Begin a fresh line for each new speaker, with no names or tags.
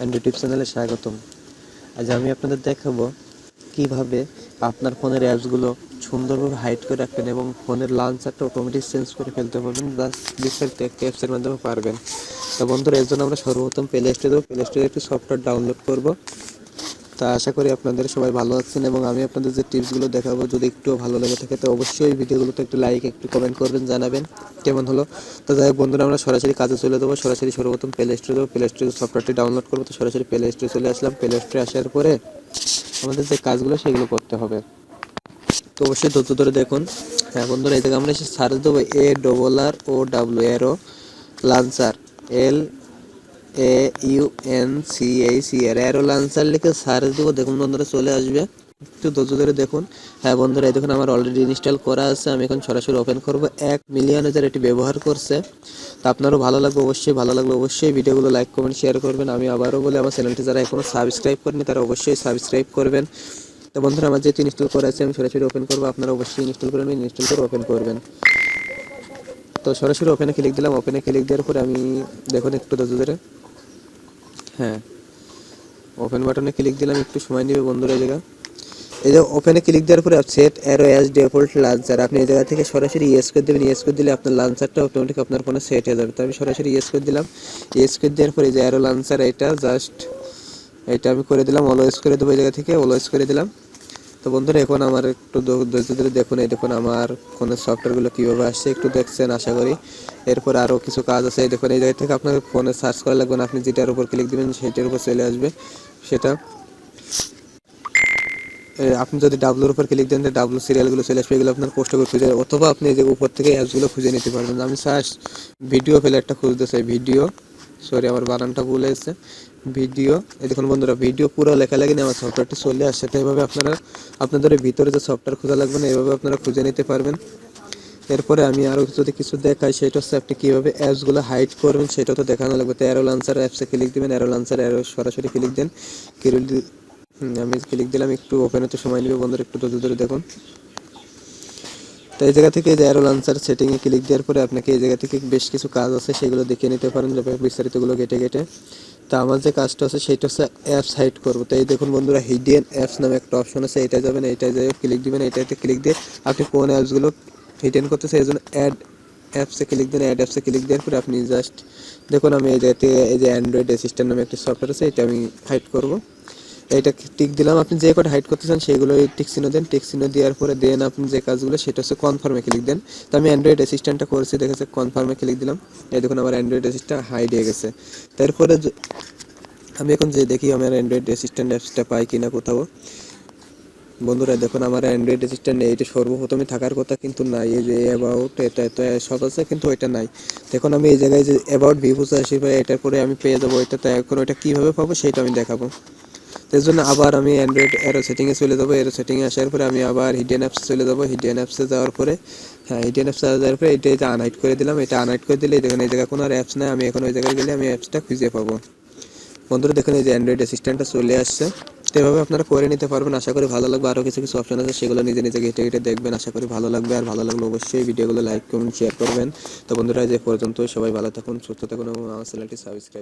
Android YouTube চ্যানেলে স্বাগতম। আজ আমি আপনাদের দেখাবো কীভাবে আপনার ফোনের অ্যাপসগুলো সুন্দরভাবে হাইড করে রাখবেন এবং ফোনের লাঞ্চারটা অটোমেটিক চেঞ্জ করে ফেলতে পারবেন জাস্ট বিস্তারিত একটি অ্যাপসের মাধ্যমে পারবেন। তো বন্ধুরা, এর জন্য আমরা সর্বপ্রথম প্লে স্টোরে প্লে স্টোরে একটি সফটওয়্যার ডাউনলোড করব। তা আশা করি আপনাদের সবাই ভালো আছেন এবং আমি আপনাদের যে টিপসগুলো দেখাবো যদি একটু ভালো লেগে থাকে, তো অবশ্যই ভিডিওগুলোতে একটু লাইক একটু কমেন্ট করবেন, জানাবেন। কেমন হলো? তো যাই বন্ধুরা, আমরা সরাসরি কাজে চলে দেবো সরাসরি সর্বপ্রথম প্লে স্টোরে দেবো প্লে স্টোরে সফটওয়্যারটি ডাউনলোড করব, তো সরাসরি প্লে স্টোরে চলে আসলাম। প্লে স্টোরে আসার পরে আমাদের যে কাজগুলো সেগুলো করতে হবে। তো অবশ্যই ধৈর্য ধরে দেখুন। হ্যাঁ বন্ধুরা, এই জায়গায় আমরা এসে সার্চ দেবো A double R O W arrow launcher L A U N C H C R arrow launcher লিখে সার্চ দেবো দেখুন বন্ধুরা, চলে আসবে। একটু ধৈর্য ধরে দেখুন। হ্যাঁ বন্ধুরা, এই দেখুন আমার অলরেডি ইনস্টল করা আছে। আমি এখন সরাসরি ওপেন করব। এক মিলিয়ন হাজার এটি ব্যবহার করছে, তো আপনারও ভালো লাগবে, অবশ্যই ভালো লাগবে, অবশ্যই ভিডিওগুলো লাইক কমেন্ট শেয়ার করবেন। আমি আবারও বলে, আমার চ্যানেলটি যারা এখনও সাবস্ক্রাইব করেনি তারা অবশ্যই সাবস্ক্রাইব করবেন। তো বন্ধুরা, আমার যেহেতু ইনস্টল করা আছে, আমি সরাসরি ওপেন করব। আপনারা অবশ্যই ইনস্টল করবেন ইনস্টল করে ওপেন করবেন। তো সরাসরি ওপেনে ক্লিক দিলাম ওপেনে ক্লিক দেওয়ার পরে আমি দেখুন একটু ধৈর্য ধরে। হ্যাঁ ওপেন বাটনে ক্লিক দিলাম, একটু সময় নেবে বন্ধুরা জায়গা। এই যে ওপেনে ক্লিক দেওয়ার পরে set arrow as default launcher আপনি এই জায়গা থেকে সরাসরি ইয়েস করে দেবেন ইয়েস করে দিলে আপনার লাঞ্চারটা অটোমেটিক আপনার ফোনে সেট হয়ে যাবে। তো আমি সরাসরি ইয়েস করে দিলাম। ইয়েস করে দেওয়ার পরে যে অ্যারো লাঞ্চার এটা জাস্ট এটা আমি করে দিলাম অলওয়েজ করে দেবো এই জায়গা থেকে অলওয়েজ করে দিলাম। তো বন্ধুরা, এখন আমার একটু ধৈর্য ধরে দেখুন, এই দেখুন আমার ফোনের সফটওয়্যারগুলো কীভাবে আসছে, একটু দেখছেন আশা করি। এরপর আরও কিছু কাজ আছে, এই দেখুন, এই জায়গা থেকে আপনার ফোনে সার্চ করা লাগবে না, আপনি যেটার উপর ক্লিক দিবেন সেটার উপর চলে আসবে, সেটা। আপনি যদি ডাব্লুর উপর ক্লিক দেন ডাব্লু সিরিয়ালগুলো চলে আসবে, এগুলো আপনার কষ্ট করে খুঁজে অথবা আপনি এই যে উপর থেকে অ্যাপসগুলো খুঁজে নিতে পারবেন। আমি সার্চ ভিডিও ফেলে একটা খুঁজতে চাই ভিডিও সরি, আমার বানানটা ভুল হয়েছে। ভিডিও, এই দেখুন বন্ধুরা, ভিডিও পুরো লেখা লাগে আমার সফটওয়্যারটি চলে আসছে। তো এইভাবে আপনারা, আপনাদের ভিতরে যে সফটওয়্যার খোঁজা লাগবে না, এভাবে আপনারা খুঁজে নিতে পারবেন। এরপরে আমি আরও যদি কিছু দেখাই, সেটা হচ্ছে আপনি কীভাবে অ্যাপসগুলো হাইড করবেন সেটা তো দেখানো লাগবে। তো অ্যারো লান্সার অ্যাপসে ক্লিক দিবেন অ্যারো লান্সার অ্যারো সরাসরি ক্লিক দেন। ক্লিক আমি ক্লিক দিলাম, একটু ওপেন হতে সময় নেবে বন্ধুরা, একটু ধরে দেখুন। তো এই জায়গা থেকে এই যে অ্যারো লান্সার সেটিংয়ে ক্লিক দেওয়ার পরে আপনাকে এই জায়গা থেকে বেশ কিছু কাজ আছে, সেগুলো দেখে নিতে পারেন বিস্তারিতগুলো কেটে কেটে তো আমার যে কাজটা আছে, সেটা হচ্ছে অ্যাপস হাইড করব। তো এই দেখুন বন্ধুরা হিডেন অ্যাপস নামে একটা অপশন আছে এটাই যাবেন এইটাই যাই ক্লিক দিবেন এইটাতে ক্লিক দিয়ে আপনি কোন অ্যাপসগুলো হিডেন করতেছে এই জন্য অ্যাড অ্যাপসে ক্লিক দেন অ্যাড অ্যাপসে ক্লিক দেওয়ার পরে আপনি জাস্ট দেখুন, আমি এই জায়গাতে এই যে অ্যান্ড্রয়েড অ্যাসিস্ট্যান্ট নামে একটা সফটওয়্যার আছে, এটা আমি হাইড করব। এইটা টিক দিলাম? আপনি যে কটা হাইড করতে চান সেগুলো টিক চিহ্ন দেন। টিক চিহ্ন দেওয়ার পরে দেন আপনি যে কাজগুলো, সেটা হচ্ছে কনফার্মে ক্লিক দেন। তো আমি অ্যান্ড্রয়েড অ্যাসিস্ট্যান্টটা করেছি দেখেছে কনফার্মে ক্লিক দিলাম। এই দেখুন আমার অ্যান্ড্রয়েড অ্যাসিস্ট্যান্ট হাইড হয়ে গেছে। তারপরে আমি এখন যে দেখি আমার অ্যান্ড্রয়েড অ্যাসিস্ট্যান্ট অ্যাপসটা পাই কিনা কোথাও। বন্ধুরা, দেখুন আমার অ্যান্ড্রয়েড অ্যাসিস্ট্যান্ট এইটা সর্বপ্রথমে থাকার কথা কিন্তু নাই। এই যে অ্যাবাউট এটা এটা সব আছে, কিন্তু ওইটা নাই। দেখুন আমি এই জায়গায় যে অ্যাবাউট ভিউজ আসি বা এটার পরে আমি পেয়ে যাব, এটা তো এখন ওইটা কীভাবে পাবো, সেটা আমি দেখাবো। এর জন্য আবার আমি অ্যান্ড্রয়েড এরো সেটিংয়ে চলে যাব। এরো সেটিংয়ে আসার পরে আমি আবার হিডেন অ্যাপসে চলে যাব। হিডেন অ্যাপসে যাওয়ার পরে হ্যাঁ হিডেন অ্যাপসে যাওয়ার পরে এটা এটা আনহাইড করে দিলাম, এটা আনহাইড করে দিলে দেখুন, এই জায়গায় কোনো আর অ্যাপস নাই। আমি এখন ওই জায়গায় গেলে আমি অ্যাপসটা খুঁজে পাবো। বন্ধুরা, দেখুন এই যে অ্যান্ড্রয়েড অ্যাসিস্ট্যান্টটা চলে আসছে। তো এভাবে আপনারা করে নিতে পারবেন। আশা করি ভালো লাগবে। আরও কিছু কিছু অপশন আছে, সেগুলো নিজে নিজে ঘেটে ঘেটে দেখবেন। আশা করি ভালো লাগবে। আর ভালো লাগলে অবশ্যই ভিডিওগুলো লাইক কমেন্ট শেয়ার করবেন। তো বন্ধুরা যে পর্যন্ত সবাই ভালো থাকুন, সুস্থ থাকুন এবং আমার চ্যানেলটি সাবস্ক্রাইব